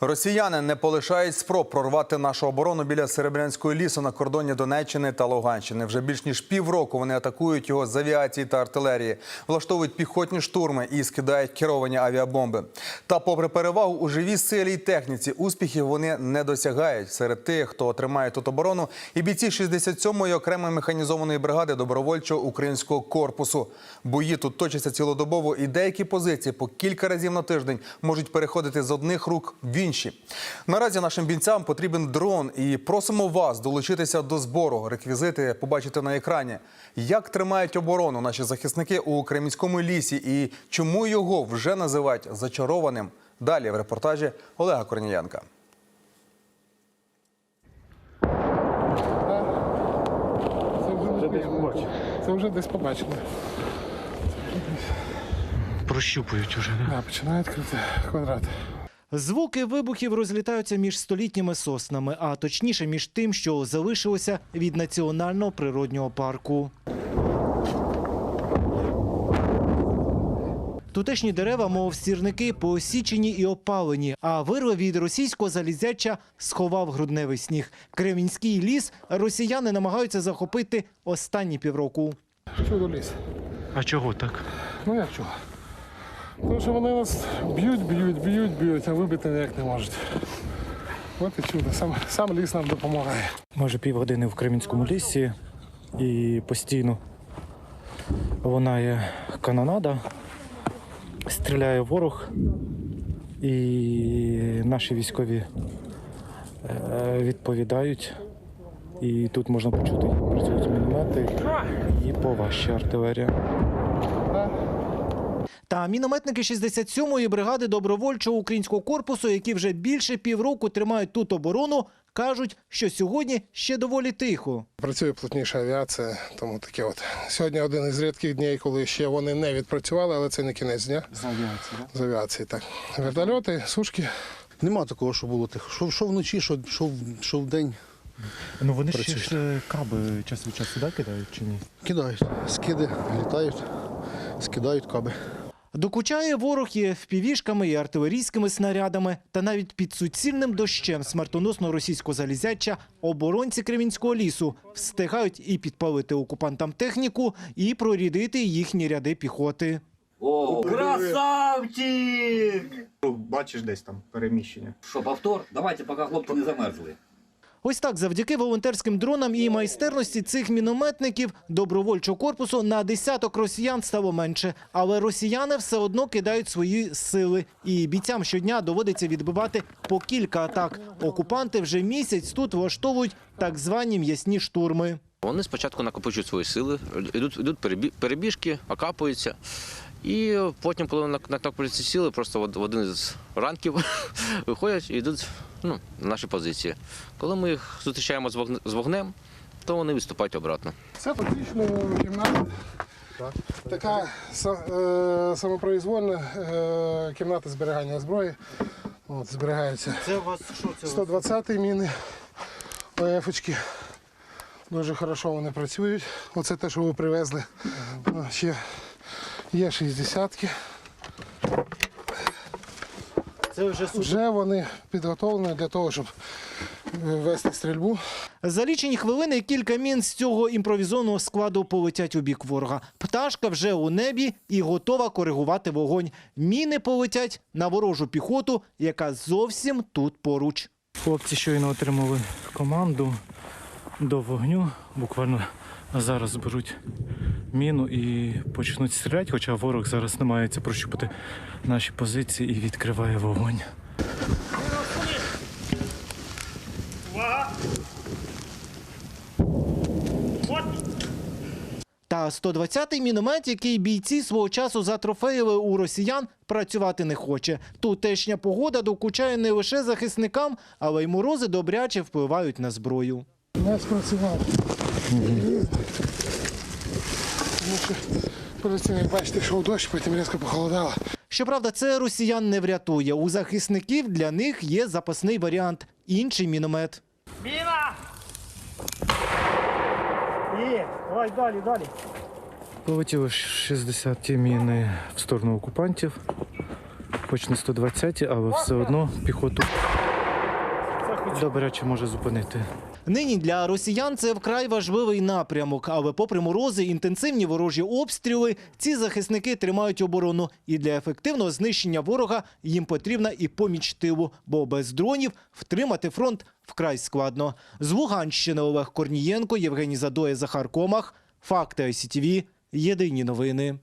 Росіяни не полишають спроб прорвати нашу оборону біля Серебрянського лісу на кордоні Донеччини та Луганщини. Вже більш ніж півроку вони атакують його з авіації та артилерії, влаштовують піхотні штурми і скидають керовані авіабомби. Та, попри перевагу у живій силі й техніці, успіхів вони не досягають. Серед тих, хто тримає тут оборону, і бійці 67-ї окремої механізованої бригади добровольчого українського корпусу. Бої тут точаться цілодобово, і деякі позиції по кілька разів на тиждень можуть переходити з одних рук в інші. Наразі нашим бійцям потрібен дрон, і просимо вас долучитися до збору. Реквізити побачите на екрані. Як тримають оборону наші захисники у Кремінському лісі і чому його вже називають зачарованим? Далі в репортажі Олега Корнієнка. Це вже десь побачили. Це вже десь побачили. Прощупують уже. Да? Да, починають крити квадрат. Звуки вибухів розлітаються між столітніми соснами, а точніше між тим, що залишилося від національного природнього парку. Тутешні дерева, мов сірники, поосічені і опалені, а вирви від російського залізяча сховав грудневий сніг. Кремінський ліс росіяни намагаються захопити останні півроку. Чудо ліс. А чого так? Ну як чого? Тому що вони нас б'ють, б'ють, б'ють, б'ють, а вибити ніяк не можуть. От і чудо. Сам, сам ліс нам допомагає. Майже півгодини в Кремінському лісі і постійно лунає канонада, стріляє ворог, і наші військові е, відповідають. І тут можна почути, як працюють міномети і поважча артилерія. Та мінометники 67-ї бригади добровольчого українського корпусу, які вже більше півроку тримають тут оборону, кажуть, що сьогодні ще доволі тихо. Працює плотніша авіація, тому таке от. Сьогодні один із рідких днів, коли ще вони не відпрацювали, але це не кінець дня. З авіації, З авіації, так. Вертольоти, сушки. Нема такого, що було тихо. Що, що вночі, що, що, в- що вдень Ну вони ще ж е, каби час від часу да, кидають чи ні? кидають. Скиди літають, скидають каби. Докучає ворог і впівішками, і артилерійськими снарядами, та навіть під суцільним дощем смертоносного російського залізяча оборонці Кремінського лісу встигають і підпалити окупантам техніку, і прорідити їхні ряди піхоти. О, красавчик! Бачиш десь там переміщення. Що, повтор? Давайте, поки хлопці не замерзли. Ось так, завдяки волонтерським дронам і майстерності цих мінометників добровольчого корпусу на десяток росіян стало менше. Але росіяни все одно кидають свої сили. І бійцям щодня доводиться відбивати по кілька атак. Окупанти вже місяць тут влаштовують так звані м'ясні штурми. Вони спочатку накопичують свої сили, йдуть, йдуть перебі- перебіжки, окапуються. І потім, коли нак- накопичуються сили, просто в один із ранків виходять і йдуть ну, на наші позиції. Коли ми їх зустрічаємо з вогнем, то вони відступають обратно. Це фактично кімната. Така е, самопроізвольна е, кімната зберігання зброї. От, зберігаються Це у вас що це? 120 міни ОФ-очки. Дуже хорошо вони працюють. Оце те, що ви привезли. Ще є 60-ки. Це вже Вже вони підготовлені для того, щоб е, вести стрільбу. За лічені хвилини кілька мін з цього імпровізованого складу полетять у бік ворога. Пташка вже у небі і готова коригувати вогонь. Міни полетять на ворожу піхоту, яка зовсім тут поруч. Хлопці щойно отримали команду до вогню. Буквально зараз зберуть міну і почнуть стріляти, хоча ворог зараз намагається прощупати наші позиції і відкриває вогонь. Та 120-й міномет, який бійці свого часу затрофеїли у росіян, працювати не хоче. Тутешня погода докучає не лише захисникам, але й морози добряче впливають на зброю. Не спрацював. Тому що перед цим, як бачите, йшов дощ, потім різко похолодало. Щоправда, це росіян не врятує. У захисників для них є запасний варіант інший міномет. Міна! Давай далі, далі. Полетіли 60 ті міни в сторону окупантів. хоч не 120, але все одно піхоту добряче може зупинити. Нині для росіян це вкрай важливий напрямок, але попри морози, інтенсивні ворожі обстріли, ці захисники тримають оборону. І для ефективного знищення ворога їм потрібна і поміч тилу, бо без дронів втримати фронт вкрай складно. З Луганщини Олег Корнієнко, Євгеній Задоя, Захар Комах. Факти ICTV. Єдині новини.